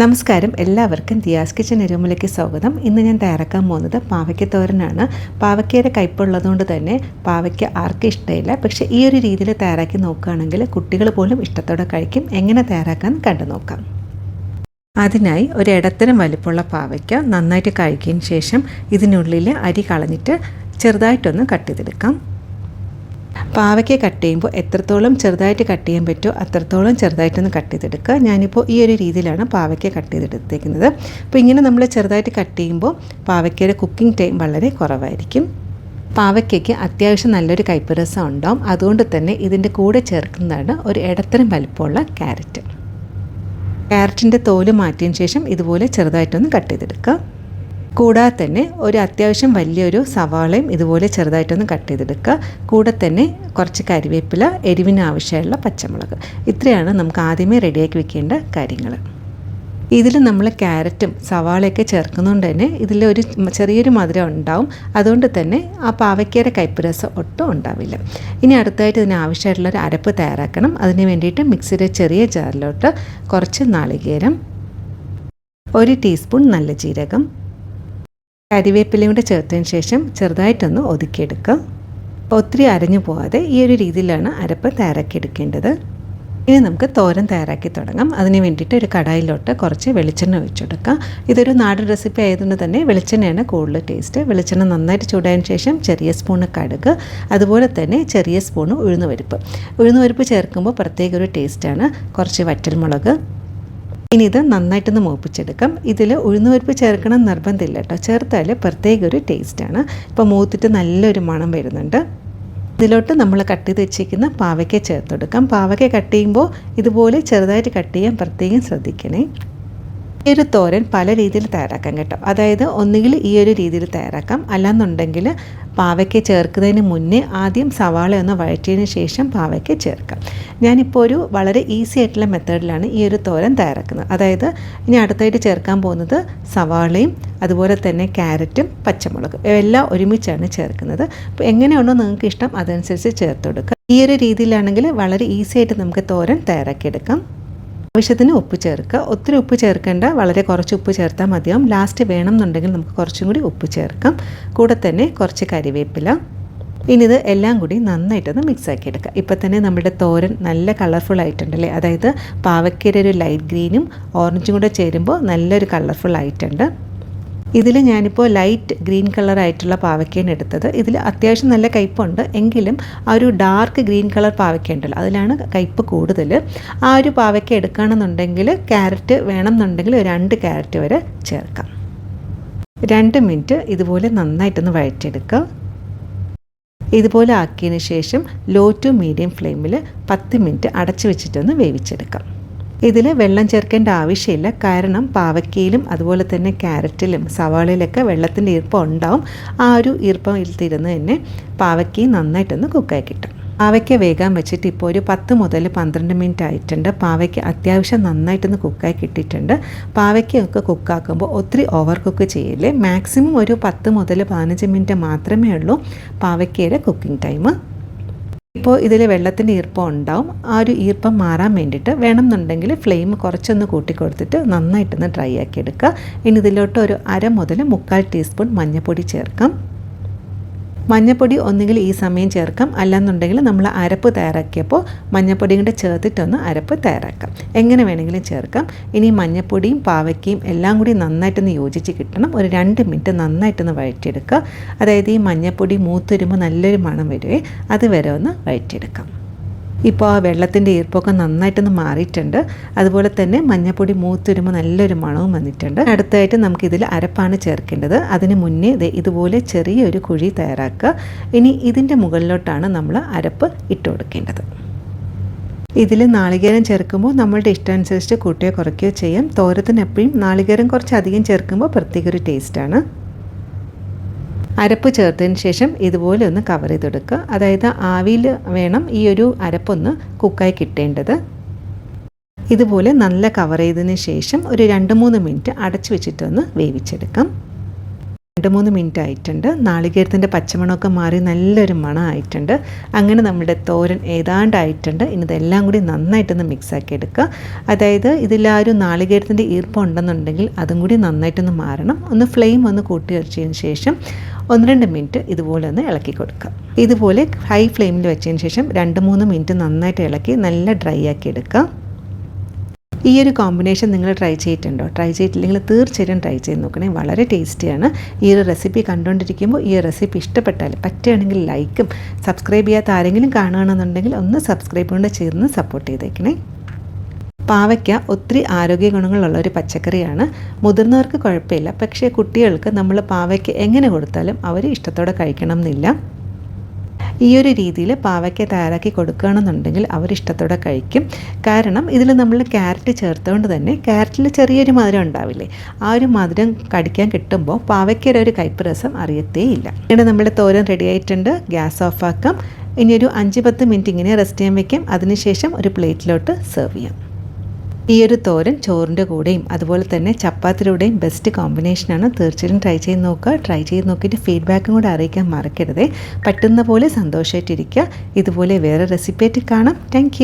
നമസ്കാരം. എല്ലാവർക്കും ദിയാസ് കിച്ചൻ എരുമലയ്ക്ക് സ്വാഗതം. ഇന്ന് ഞാൻ തയ്യാറാക്കാൻ പോകുന്നത് പാവയ്ക്ക തോരനാണ് പാവയ്ക്കയുടെ കയ്പുള്ളതുകൊണ്ട് തന്നെ പാവയ്ക്ക ആർക്കും ഇഷ്ടമില്ല. പക്ഷേ ഈ ഒരു രീതിയിൽ തയ്യാറാക്കി നോക്കുകയാണെങ്കിൽ കുട്ടികൾ പോലും ഇഷ്ടത്തോടെ കഴിക്കും. എങ്ങനെ തയ്യാറാക്കാൻ കണ്ടു നോക്കാം. അതിനായി ഒരു ഇടത്തരം വലിപ്പമുള്ള പാവയ്ക്ക നന്നായിട്ട് കഴുകിയതിന് ശേഷം ഇതിനുള്ളിൽ അരി കളഞ്ഞിട്ട് ചെറുതായിട്ടൊന്ന് കട്ട് ചെയ്തെടുക്കാം. പാവയ്ക്ക കട്ട് ചെയ്യുമ്പോൾ എത്രത്തോളം ചെറുതായിട്ട് കട്ട് ചെയ്യാൻ പറ്റുമോ അത്രത്തോളം ചെറുതായിട്ടൊന്ന് കട്ട് ചെയ്തെടുക്കുക. ഞാനിപ്പോൾ ഈ ഒരു രീതിയിലാണ് പാവയ്ക്ക കട്ട് ചെയ്തെടുത്തേക്കുന്നത്. അപ്പോൾ ഇങ്ങനെ നമ്മൾ ചെറുതായിട്ട് കട്ട് ചെയ്യുമ്പോൾ പാവയ്ക്കയുടെ കുക്കിംഗ് ടൈം വളരെ കുറവായിരിക്കും. പാവയ്ക്കയ്ക്ക് അത്യാവശ്യം നല്ലൊരു കൈപ്പരസം രസം ഉണ്ടാവും. അതുകൊണ്ട് തന്നെ ഇതിന്റെ കൂടെ ചേർക്കുന്നതാണ് ഒരു ഇടത്തരം വലിപ്പമുള്ള ക്യാരറ്റ്. ക്യാരറ്റിന്റെ തോൽ മാറ്റിയതിന് ശേഷം ഇതുപോലെ ചെറുതായിട്ടൊന്ന് കട്ട് ചെയ്തെടുക്കുക. കൂടാതെ തന്നെ ഒരു അത്യാവശ്യം വലിയൊരു സവാളയും ഇതുപോലെ ചെറുതായിട്ടൊന്ന് കട്ട് ചെയ്തെടുക്കുക. കൂടെ തന്നെ കുറച്ച് കരിവേപ്പില എരിവിന് ആവശ്യമുള്ള പച്ചമുളക്. ഇത്രയാണ് നമുക്ക് ആദ്യമേ റെഡിയാക്കി വെക്കേണ്ട കാര്യങ്ങൾ. ഇതിൽ നമ്മൾ ക്യാരറ്റും സവാളയൊക്കെ ചേർക്കുന്നതുകൊണ്ട് തന്നെ ഇതിൽ ഒരു ചെറിയൊരു മധുരം ഉണ്ടാവും. അതുകൊണ്ട് തന്നെ ആ പാവയ്ക്കയുടെ കൈപ്പുരസം ഒട്ടും ഉണ്ടാവില്ല. ഇനി അടുത്തായിട്ട് ഇതിന് ആവശ്യമായിട്ടുള്ള ഒരു അരപ്പ് തയ്യാറാക്കണം. അതിന് വേണ്ടിയിട്ട് മിക്സിയുടെ ചെറിയ ജാറിലോട്ട് കുറച്ച് നാളികേരം ഒരു ടീസ്പൂൺ നല്ല ജീരകം കരിവേപ്പിലയും കൂടെ ചേർത്തതിന് ശേഷം ചെറുതായിട്ടൊന്ന് ഒതുക്കിയെടുക്കുക ഒത്തിരി അരഞ്ഞു പോകാതെ ഈ ഒരു രീതിയിലാണ് അരപ്പ് തയ്യാറാക്കിയെടുക്കേണ്ടത്. ഇനി നമുക്ക് തോരൻ തയ്യാറാക്കി തുടങ്ങാം. അതിന് വേണ്ടിയിട്ട് ഒരു കടായിലോട്ട് കുറച്ച് വെളിച്ചെണ്ണ ഒഴിച്ചെടുക്കാം ഇതൊരു നാടൻ റെസിപ്പി ആയതുകൊണ്ട് തന്നെ വെളിച്ചെണ്ണയാണ് കൂടുതൽ ടേസ്റ്റ്. വെളിച്ചെണ്ണ നന്നായിട്ട് ചൂടായതിന് ശേഷം ചെറിയ സ്പൂണ് കടുക് അതുപോലെ തന്നെ ചെറിയ സ്പൂണ് ഉഴുന്നുപരിപ്പ് ഉഴുന്നുപരിപ്പ് ചേർക്കുമ്പോൾ പ്രത്യേക ഒരു ടേസ്റ്റാണ്. കുറച്ച് വറ്റൽമുളക് ഇനി ഇത് നന്നായിട്ടൊന്ന് മൂപ്പിച്ചെടുക്കാം. ഇതിൽ ഉഴുന്നുപരിപ്പ് ചേർക്കണം നിർബന്ധമില്ല കേട്ടോ. ചേർത്താൽ പ്രത്യേക ഒരു ടേസ്റ്റാണ് ഇപ്പോൾ മൂത്തിട്ട് നല്ലൊരു മണം വരുന്നുണ്ട്. ഇതിലോട്ട് നമ്മൾ കട്ട് ചെയ്ത് വെച്ചിരിക്കുന്ന പാവയ്ക്ക ചേർത്തെടുക്കാം. പാവയ്ക്ക കട്ട് ചെയ്യുമ്പോൾ ഇതുപോലെ ചെറുതായിട്ട് കട്ട് ചെയ്യാൻ പ്രത്യേകം ശ്രദ്ധിക്കണേ. ഈ ഒരു തോരൻ പല രീതിയിൽ തയ്യാറാക്കാം കേട്ടോ. അതായത് ഒന്നുകിൽ ഈ ഒരു രീതിയിൽ തയ്യാറാക്കാം. അല്ലാന്നുണ്ടെങ്കിൽ പാവയ്ക്ക ചേർക്കുന്നതിന് മുന്നേ ആദ്യം സവാള ഒന്ന് വഴറ്റിയതിന് ശേഷം പാവയ്ക്ക ചേർക്കാം. ഞാനിപ്പോൾ ഒരു വളരെ ഈസി ആയിട്ടുള്ള മെത്തേഡിലാണ് ഈ ഒരു തോരൻ തയ്യാറാക്കുന്നത്. അതായത് ഇനി അടുത്തായിട്ട് ചേർക്കാൻ പോകുന്നത് സവാളയും അതുപോലെ തന്നെ ക്യാരറ്റും പച്ചമുളകും. എല്ലാം ഒരുമിച്ചാണ് ചേർക്കുന്നത്. അപ്പോൾ എങ്ങനെയാണോ നിങ്ങൾക്ക് ഇഷ്ടം അതനുസരിച്ച് ചേർത്ത് കൊടുക്കുക. ഈ ഒരു രീതിയിലാണെങ്കിൽ വളരെ ഈസി ആയിട്ട് നമുക്ക് തോരൻ തയ്യാറാക്കിയെടുക്കാം. ആവശ്യത്തിന് ഉപ്പ് ചേർക്കുക. ഒത്തിരി ഉപ്പ് ചേർക്കേണ്ട വളരെ കുറച്ച് ഉപ്പ് ചേർത്താൽ മതിയാവും. ലാസ്റ്റ് വേണം എന്നുണ്ടെങ്കിൽ നമുക്ക് കുറച്ചും കൂടി ഉപ്പ് ചേർക്കാം. കൂടെ തന്നെ കുറച്ച് കരിവേപ്പില. ഇനി ഇത് എല്ലാം കൂടി നന്നായിട്ടൊന്ന് മിക്സാക്കി എടുക്കുക. ഇപ്പം തന്നെ നമ്മുടെ തോരൻ നല്ല കളർഫുൾ ആയിട്ടുണ്ടല്ലേ? അതായത് പാവയ്ക്കയുടെ ഒരു ലൈറ്റ് ഗ്രീനും ഓറഞ്ചും കൂടെ ചേരുമ്പോൾ നല്ലൊരു കളർഫുൾ ആയിട്ടുണ്ട്. ഇതിൽ ഞാനിപ്പോൾ ലൈറ്റ് ഗ്രീൻ കളറായിട്ടുള്ള പാവയ്ക്കയാണ് എടുത്തത്. ഇതിൽ അത്യാവശ്യം നല്ല കയ്പുണ്ട് എങ്കിലും ആ ഒരു ഡാർക്ക് ഗ്രീൻ കളർ പാവയ്ക്ക ഉണ്ടല്ലോ അതിലാണ് കയ്പ് കൂടുതൽ ആ ഒരു പാവയ്ക്ക എടുക്കുകയാണെന്നുണ്ടെങ്കിൽ ക്യാരറ്റ് വേണമെന്നുണ്ടെങ്കിൽ ഒരു രണ്ട് ക്യാരറ്റ് വരെ ചേർക്കാം. രണ്ട് മിനിറ്റ് ഇതുപോലെ നന്നായിട്ടൊന്ന് വഴറ്റിയെടുക്കുക ഇതുപോലെ ആക്കിയതിന് ശേഷം ലോ ടു മീഡിയം ഫ്ലെയിമിൽ പത്ത് മിനിറ്റ് അടച്ചു വെച്ചിട്ടൊന്ന് വേവിച്ചെടുക്കാം. ഇതിൽ വെള്ളം ചേർക്കേണ്ട ആവശ്യമില്ല. കാരണം പാവയ്ക്കയിലും അതുപോലെ തന്നെ ക്യാരറ്റിലും സവാളയിലൊക്കെ വെള്ളത്തിന്റെ ഈർപ്പം ഉണ്ടാവും. ആ ഒരു ഈർപ്പം ഇരുന്ന് തന്നെ പാവയ്ക്കയും നന്നായിട്ടൊന്ന് കുക്കായി കിട്ടും. പാവയ്ക്ക വേഗം വെച്ചിട്ട് ഇപ്പോൾ ഒരു പത്ത് മുതൽ പന്ത്രണ്ട് മിനിറ്റ് ആയിട്ടുണ്ട്. പാവയ്ക്ക അത്യാവശ്യം നന്നായിട്ടൊന്ന് കുക്കായി കിട്ടിയിട്ടുണ്ട്. പാവയ്ക്കൊക്കെ കുക്കാക്കുമ്പോൾ ഒത്തിരി ഓവർ കുക്ക് ചെയ്യില്ലേ? മാക്സിമം ഒരു പത്ത് മുതൽ പതിനഞ്ച് മിനിറ്റ് മാത്രമേ ഉള്ളൂ പാവയ്ക്കയുടെ കുക്കിംഗ് ടൈം ഇപ്പോൾ ഇതിൽ വെള്ളത്തിന്റെ ഈർപ്പം ഉണ്ടാവും. ആ ഒരു ഈർപ്പം മാറാൻ വേണ്ടിയിട്ട് വേണമെന്നുണ്ടെങ്കിൽ ഫ്ലെയിം കുറച്ചൊന്ന് കൂട്ടിക്കൊടുത്തിട്ട് നന്നായിട്ടൊന്ന് ഡ്രൈ ആക്കി എടുക്കുക ഇനി ഇതിലോട്ട് ഒരു അര മുതൽ മുക്കാൽ ടീസ്പൂൺ മഞ്ഞൾപ്പൊടി ചേർക്കാം. മഞ്ഞപ്പൊടി ഒന്നുകിൽ ഈ സമയം ചേർക്കാം. അല്ലാന്നുണ്ടെങ്കിൽ നമ്മൾ അരപ്പ് തയ്യാറാക്കിയപ്പോൾ മഞ്ഞപ്പൊടിയും കൂടെ ചേർത്തിട്ടൊന്ന് അരപ്പ് തയ്യാറാക്കാം. എങ്ങനെ വേണമെങ്കിലും ചേർക്കാം. ഇനി മഞ്ഞപ്പൊടിയും പാവയ്ക്കയും എല്ലാം കൂടി നന്നായിട്ടൊന്ന് യോജിച്ച് കിട്ടണം. ഒരു രണ്ട് മിനിറ്റ് നന്നായിട്ടൊന്ന് വഴറ്റിയെടുക്കുക. അതായത് ഈ മഞ്ഞപ്പൊടി മൂത്തൊരുമ്പോൾ നല്ലൊരു മണം വരുവേ. അതുവരെ ഒന്ന് വഴറ്റിയെടുക്കാം. ഇപ്പോൾ ആ വെള്ളത്തിന്റെ ഈർപ്പൊക്കെ നന്നായിട്ടൊന്ന് മാറിയിട്ടുണ്ട്. അതുപോലെ തന്നെ മഞ്ഞപ്പൊടി മൂത്തുരുമ്പോൾ നല്ലൊരു മണവും വന്നിട്ടുണ്ട്. അടുത്തായിട്ട് നമുക്കിതിൽ അരപ്പാണ് ചേർക്കേണ്ടത്. അതിന് മുന്നേ ഇതുപോലെ ചെറിയൊരു കുഴി തയ്യാറാക്കുക. ഇനി ഇതിന്റെ മുകളിലോട്ടാണ് നമ്മൾ അരപ്പ് ഇട്ട് കൊടുക്കേണ്ടത്. ഇതിൽ നാളികേരം ചേർക്കുമ്പോൾ നമ്മളുടെ ഇഷ്ടാനുസരിച്ച് കൂട്ടുകയോ കുറയ്ക്കുകയോ ചെയ്യാം. തോരത്തിന് എപ്പോഴും നാളികേരം കുറച്ച് അധികം ചേർക്കുമ്പോൾ പ്രത്യേക ഒരു ടേസ്റ്റാണ്. അരപ്പ് ചേർത്തതിന് ശേഷം ഇതുപോലെ ഒന്ന് കവർ ചെയ്തെടുക്കുക. അതായത് ആവിയിൽ വേണം ഈ ഒരു അരപ്പൊന്ന് കുക്കായി കിട്ടേണ്ടത്. ഇതുപോലെ നല്ല കവർ ചെയ്തതിന് ശേഷം ഒരു രണ്ട് മൂന്ന് മിനിറ്റ് അടച്ചു വെച്ചിട്ടൊന്ന് വേവിച്ചെടുക്കാം. രണ്ട് മൂന്ന് മിനിറ്റ് ആയിട്ടുണ്ട്. നാളികേരത്തിന്റെ പച്ചമണമൊക്കെ മാറി നല്ലൊരു മണം ആയിട്ടുണ്ട് അങ്ങനെ നമ്മുടെ തോരൻ ഏതാണ്ടായിട്ടുണ്ട്. ഇനി ഇതെല്ലാം കൂടി നന്നായിട്ടൊന്ന് മിക്സാക്കി എടുക്കുക. അതായത് ഇതിലാരും നാളികേരത്തിന്റെ ഈർപ്പം ഉണ്ടെന്നുണ്ടെങ്കിൽ അതും കൂടി നന്നായിട്ടൊന്ന് മാറണം. ഒന്ന് ഫ്ലെയിം ഒന്ന് കൂട്ടി വെച്ചതിന് ശേഷം ഒന്ന് രണ്ട് മിനിറ്റ് ഇതുപോലെ ഒന്ന് ഇളക്കി കൊടുക്കുക. ഇതുപോലെ ഹൈ ഫ്ലെയിമിൽ വെച്ചതിന് ശേഷം രണ്ട് മൂന്ന് മിനിറ്റ് നന്നായിട്ട് ഇളക്കി നല്ല ഡ്രൈ ആക്കി എടുക്കുക. ഈ ഒരു കോമ്പിനേഷൻ നിങ്ങൾ ട്രൈ ചെയ്തിട്ടുണ്ടോ? ട്രൈ ചെയ്തിട്ടില്ലെങ്കിൽ തീർച്ചയായിട്ടും ട്രൈ ചെയ്ത് നോക്കണേ. വളരെ ടേസ്റ്റിയാണ് ഈ ഒരു റെസിപ്പി കണ്ടുകൊണ്ടിരിക്കുമ്പോൾ ഈ റെസിപ്പി ഇഷ്ടപ്പെട്ടാൽ പറ്റുകയാണെങ്കിൽ ലൈക്കും സബ്സ്ക്രൈബ് ചെയ്യാത്ത ആരെങ്കിലും കാണുകയാണെന്നുണ്ടെങ്കിൽ ഒന്ന് സബ്സ്ക്രൈബ് കൊണ്ട് ചേർന്ന് സപ്പോർട്ട് ചെയ്തേക്കണേ. പാവയ്ക്ക ഒത്തിരി ആരോഗ്യ ഗുണങ്ങളുള്ള ഒരു പച്ചക്കറിയാണ്. മുതിർന്നവർക്ക് കുഴപ്പമില്ല. പക്ഷേ കുട്ടികൾക്ക് നമ്മൾ പാവയ്ക്ക് എങ്ങനെ കൊടുത്താലും അവർ ഇഷ്ടത്തോടെ കഴിക്കണം എന്നില്ല ഈ ഒരു രീതിയിൽ പാവയ്ക്ക തയ്യാറാക്കി കൊടുക്കുകയാണെന്നുണ്ടെങ്കിൽ അവർ ഇഷ്ടത്തോടെ കഴിക്കും. കാരണം ഇതിൽ നമ്മൾ ക്യാരറ്റ് ചേർത്തുകൊണ്ട് തന്നെ ക്യാരറ്റിൽ ചെറിയൊരു മധുരം ഉണ്ടാവില്ലേ? ആ ഒരു മധുരം കടിക്കാൻ കിട്ടുമ്പോൾ പാവയ്ക്കയുടെ ഒരു കയ്പ് രസം അറിയത്തേയില്ല. ഇങ്ങനെ നമ്മുടെ തോരൻ റെഡി ആയിട്ടുണ്ട്. ഗ്യാസ് ഓഫാക്കാം. ഇനിയൊരു ഇനി ഒരു അഞ്ച് പത്ത് മിനിറ്റ് ഇങ്ങനെ റെസ്റ്റ് ചെയ്യാൻ വയ്ക്കാം അതിനുശേഷം ഒരു പ്ലേറ്റിലോട്ട് സെർവ് ചെയ്യാം. ഈ ഒരു തോരൻ ചോറിന്റെ കൂടെയും അതുപോലെ തന്നെ ചപ്പാത്തിലൂടെയും ബെസ്റ്റ് കോമ്പിനേഷനാണ് തീർച്ചയായും ട്രൈ ചെയ്ത് നോക്കുക. ട്രൈ ചെയ്ത് നോക്കിയിട്ട് ഫീഡ്ബാക്കും കൂടെ അറിയിക്കാൻ മറക്കരുതേ. പറ്റുന്ന പോലെ സന്തോഷമായിട്ടിരിക്കുക ഇതുപോലെ വേറെ റെസിപ്പിയായിട്ട് കാണാം. താങ്ക്